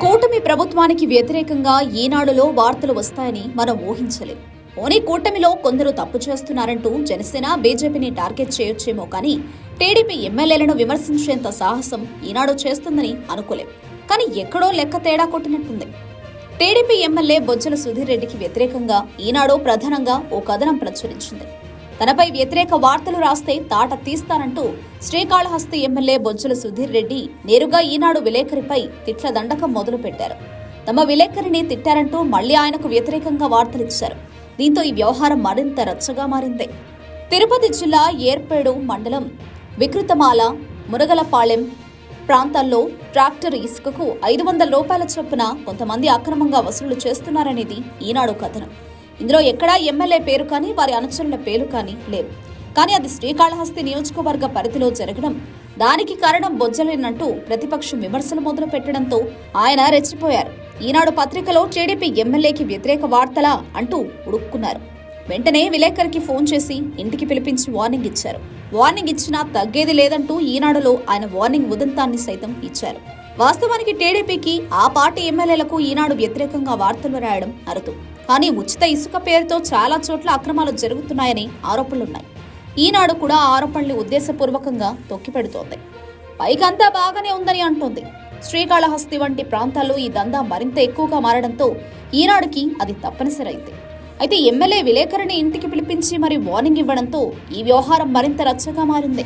కూటమి ప్రభుత్వానికి వ్యతిరేకంగా ఈనాడులో వార్తలు వస్తాయని మనం ఊహించలేం. పోనీ కూటమిలో కొందరు తప్పు చేస్తున్నారంటూ జనసేన బీజేపీని టార్గెట్ చేయొచ్చేమో కానీ టీడీపీ ఎమ్మెల్యేలను విమర్శించేంత సాహసం ఈనాడు చేస్తుందని అనుకోలేం. కానీ ఎక్కడో లెక్క తేడా కొట్టినట్టుంది. టీడీపీ ఎమ్మెల్యే బొజ్జల సుధీర్ రెడ్డికి వ్యతిరేకంగా ఈనాడు ప్రధానంగా ఓ కథనం ప్రచురించింది. తనపై వ్యతిరేక వార్తలు రాస్తే తాట తీస్తానంటూ శ్రీకాళహస్తి ఎమ్మెల్యే బొజ్జల సుధీర్ రెడ్డి నేరుగా ఈనాడు విలేకరిపై తిట్ల దండకం మొదలుపెట్టారు. తమ విలేకరిని తిట్టారంటూ మళ్ళీ ఆయనకు వ్యతిరేకంగా వార్తలిచ్చారు దీంతో ఈ వ్యవహారం మరింత రచ్చగా మారింది. తిరుపతి జిల్లా ఏర్పేడు మండలం వికృతమాల మురగలపాళెం ప్రాంతాల్లో ట్రాక్టర్ ఇసుకకు ఐదు వందల రూపాయల చొప్పున కొంతమంది అక్రమంగా వసూలు చేస్తున్నారనేది ఈనాడు కథనం. ఇందులో ఎక్కడా ఎమ్మెల్యే పేరు కానీ వారి అనుచరుల పేరు కానీ లేవు. కానీ అది శ్రీకాళహస్తి నియోజకవర్గ పరిధిలో జరగడం దానికి కారణం బొజ్జలేనంటూ ప్రతిపక్షం విమర్శలు మొదలు పెట్టడంతో ఆయన రెచ్చిపోయారు. ఈనాడు పత్రికలో టీడీపీ ఎమ్మెల్యేకి వ్యతిరేక వార్తలా అంటూ ఉడుక్కున్నారు. వెంటనే విలేకరికి ఫోన్ చేసి ఇంటికి పిలిపించి వార్నింగ్ ఇచ్చారు. వార్నింగ్ ఇచ్చినా తగ్గేది లేదంటూ ఈనాడులో ఆయన వార్నింగ్ ఉదంతాన్ని సైతం ఇచ్చారు. వాస్తవానికి టీడీపీకి ఆ పార్టీ ఎమ్మెల్యేలకు ఈనాడు వ్యతిరేకంగా వార్తలు రాయడం అరుదు. కానీ ఉచిత ఇసుక పేరుతో చాలా చోట్ల అక్రమాలు జరుగుతున్నాయని ఆరోపణలున్నాయి ఈనాడు కూడా ఆరోపణలు ఉద్దేశపూర్వకంగా తొక్కిపెడుతోంది. పైకంతా బాగానే ఉందని అంటోంది. శ్రీకాళహస్తి వంటి ప్రాంతాల్లో ఈ దందా మరింత ఎక్కువగా మారడంతో ఈనాడుకి అది తప్పనిసరైంది. అయితే ఎమ్మెల్యే విలేకరిని ఇంటికి పిలిపించి మరి వార్నింగ్ ఇవ్వడంతో ఈ వ్యవహారం మరింత రచ్చగా మారింది.